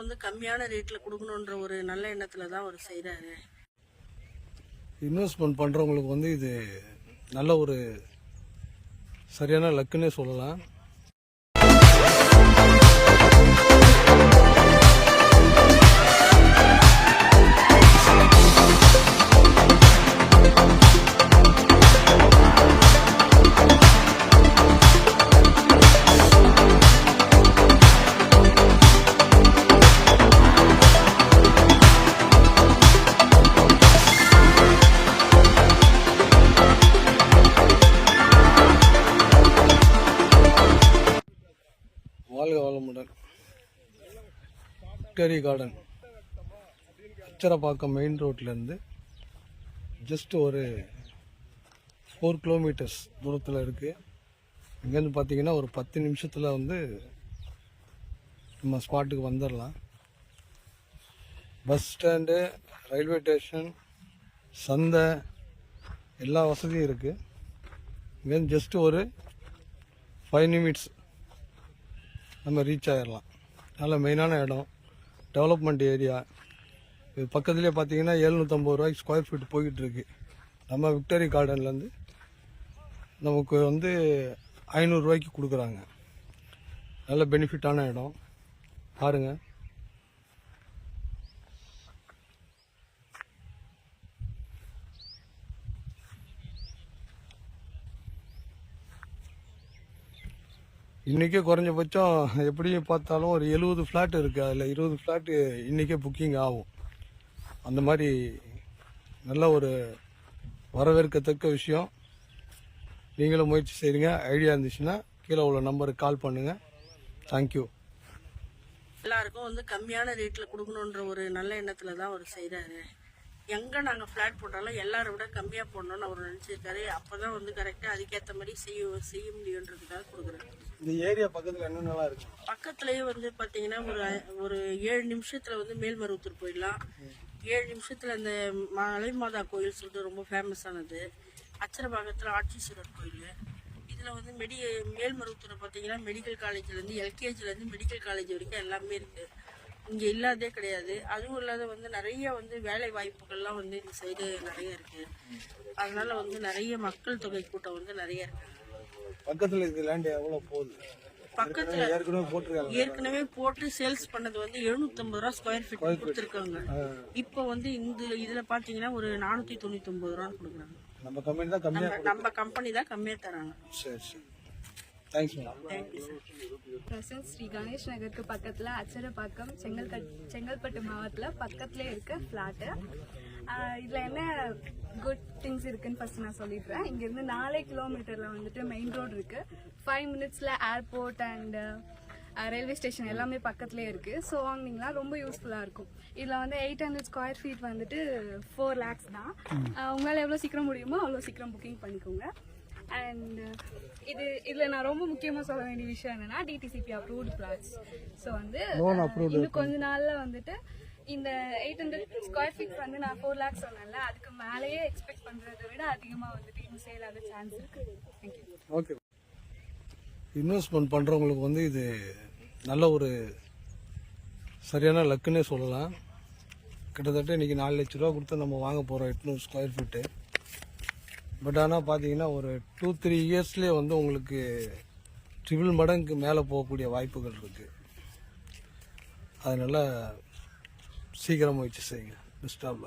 வந்து கம்மியான ரேட்டில் கொடுக்கணுன்ற ஒரு நல்ல எண்ணத்தில் தான் அவர் செய்கிறாரு இன்வெஸ்ட்மெண்ட் பண்ணுறவங்களுக்கு வந்து இது நல்ல ஒரு சரியான லக்குன்னே சொல்லலாம். விக்டரி கார்டன் அச்சரப்பாக்கம் மெயின் ரோட்லேருந்து ஜஸ்ட் ஒரு ஃபோர் கிலோமீட்டர்ஸ் தூரத்தில் இருக்குது இங்கேருந்து பார்த்தீங்கன்னா ஒரு பத்து நிமிஷத்தில் வந்து நம்ம ஸ்பாட்டுக்கு வந்துடலாம். பஸ் ஸ்டாண்டு ரயில்வே ஸ்டேஷன் சந்தை எல்லா வசதியும் இருக்குது இங்கேருந்து ஜஸ்ட் ஒரு ஃபைவ் நிமிட்ஸ் நம்ம ரீச் ஆகிடலாம் நல்ல மெயினான இடம். டெவலப்மெண்ட் ஏரியா இது பக்கத்துலேயே பார்த்தீங்கன்னா எழுநூற்றம்பது ரூபாய்க்கு ஸ்கொயர் ஃபீட் போய்கிட்டுருக்கு நம்ம விக்டரி கார்டன்லேருந்து நமக்கு வந்து ஐநூறுரூவாய்க்கு கொடுக்குறாங்க. நல்ல பெனிஃபிட்டான இடம். பாருங்கள் இன்றைக்கே குறைஞ்சபட்சம் எப்படியும் பார்த்தாலும் ஒரு எழுபது ஃப்ளாட் இருக்குது அதில் இருபது ஃப்ளாட்டு இன்றைக்கே புக்கிங் ஆகும். அந்த மாதிரி நல்ல ஒரு வரவேற்கத்தக்க விஷயம். நீங்களும் முயற்சி செய்யுங்க ஐடியா இருந்துச்சுன்னா கீழே உள்ள நம்பருக்கு கால் பண்ணுங்கள் தேங்க்யூ எல்லாருக்கும் வந்து கம்மியான ரேட்டில் கொடுக்கணுன்ற ஒரு நல்ல எண்ணத்தில் தான் அவர் செய்கிறாரு எங்கே நாங்கள் ஃப்ளாட் போட்டாலும் எல்லாரை விட கம்மியாக போடணும்னு அவர் நினச்சிருக்காரு. அப்போ தான் வந்து கரெக்டாக அதுக்கேற்ற மாதிரி செய்ய செய்ய முடியுன்றதுக்காக கொடுக்குறாரு இந்த ஏரியா பக்கத்தில் என்னென்னலாம் இருக்கு? பக்கத்துலேயே வந்து பார்த்தீங்கன்னா ஒரு ஒரு ஏழு நிமிஷத்தில் வந்து மேல்மருவத்தூர் போயிடலாம். ஏழு நிமிஷத்தில் அந்த மலை மாதா கோயில் சொல்லிட்டு ரொம்ப ஃபேமஸானது அச்சரபாகத்தில் ஆட்சீஸ்வரர் கோயில். இதில் வந்து மெடி மேல்மருவத்தூரை பார்த்தீங்கன்னா மெடிக்கல் காலேஜ்லேருந்து எல்கேஜிலேருந்து மெடிக்கல் காலேஜ் வரைக்கும் எல்லாமே இருக்குது இங்கே இல்லாதே கிடையாது. அதுவும் இல்லாத வந்து நிறைய வந்து வேலை வாய்ப்புகள்லாம் வந்து இந்த சைடு நிறைய இருக்குது அதனால வந்து நிறைய மக்கள் தொகை கூட்டம் வந்து நிறைய இருக்குது பக்கத்தில் இருக்க லேண்ட் எவ்வளோ போகுது? பக்கத்தில் ஏற்கனவே போட்டு சேல்ஸ் பண்ணது வந்து 750 ரூபா ஸ்கொயர் ஃபீட் கொடுத்துருக்காங்க. இப்போ வந்து இந்த இதுல பாத்தீங்கன்னா ஒரு நானூத்தி தொண்ணூத்தி ஒன்பது ரூபா கொடுக்குறாங்க. நம்ம கம்பெனி தான் கம்மியாக நம்ம- நம்ம கம்பெனி தான் கம்மியா தராங்க. சரி சரி. Thanks madam thank you sir present Sri Ganesh நகருக்கு பக்கத்தில் அச்சரப்பாக்கம் செங்கல்கட் செங்கல்பட்டு மாவட்டத்தில் பக்கத்துலேயே இருக்க ஃப்ளாட்டு இதில் என்ன குட் திங்ஸ் இருக்குன்னு ஃபர்ஸ்ட் நான் சொல்லிடுறேன். இங்கேருந்து நாலே கிலோமீட்டரில் வந்துட்டு மெயின் ரோடு இருக்குது ஃபைவ் மினிட்ஸில் ஏர்போர்ட் அண்ட் ரயில்வே ஸ்டேஷன் எல்லாமே பக்கத்துலேயே இருக்குது ஸோ வாங்கினீங்கன்னா ரொம்ப யூஸ்ஃபுல்லாக இருக்கும். இதில் வந்து எயிட் ஹண்ட்ரட் ஸ்கொயர் ஃபீட் வந்துட்டு ஃபோர் லேக்ஸ் தான். உங்களால் எவ்வளோ சீக்கிரம் முடியுமோ அவ்வளோ சீக்கிரம் புக்கிங் பண்ணிக்கோங்க. அண்ட் இது இதில் நான் ரொம்ப முக்கியமாக சொல்ல வேண்டிய விஷயம் என்னன்னா டிடிசிபி அப்ரூவ்டு பிளாட்ஸ் ஸோ வந்து அஹ், இன்னும் கொஞ்ச நாளில் வந்துட்டு இந்த எயிட் ஹண்ட்ரட் ஸ்கொயர் ஃபீட் வந்து நான் ஃபோர் லேக்ஸ் சொன்னேன்ல அதுக்கு மேலேயே எக்ஸ்பெக்ட் பண்ணுறதை விட அதிகமாக வந்துட்டு இன்னும் சேல் ஆக சான்ஸ் இருக்கு. தேங்க்யூ ஓகே இன்வெஸ்ட்மெண்ட் பண்ணுறவங்களுக்கு வந்து இது நல்ல ஒரு சரியான லக்குன்னே சொல்லலாம். கிட்டத்தட்ட இன்றைக்கி நாலு லட்ச ரூபா கொடுத்து நம்ம வாங்க போகிறோம் எட்நூறு ஸ்கொயர் ஃபீட்டு பட் ஆனால் பார்த்தீங்கன்னா ஒரு டூ த்ரீ இயர்ஸ்லேயே வந்து உங்களுக்கு ட்ரிபிள் மடங்கு மேலே போகக்கூடிய வாய்ப்புகள் இருக்குது அதனால் சீக்கிரம் முயற்சி செய்யுங்க. Best of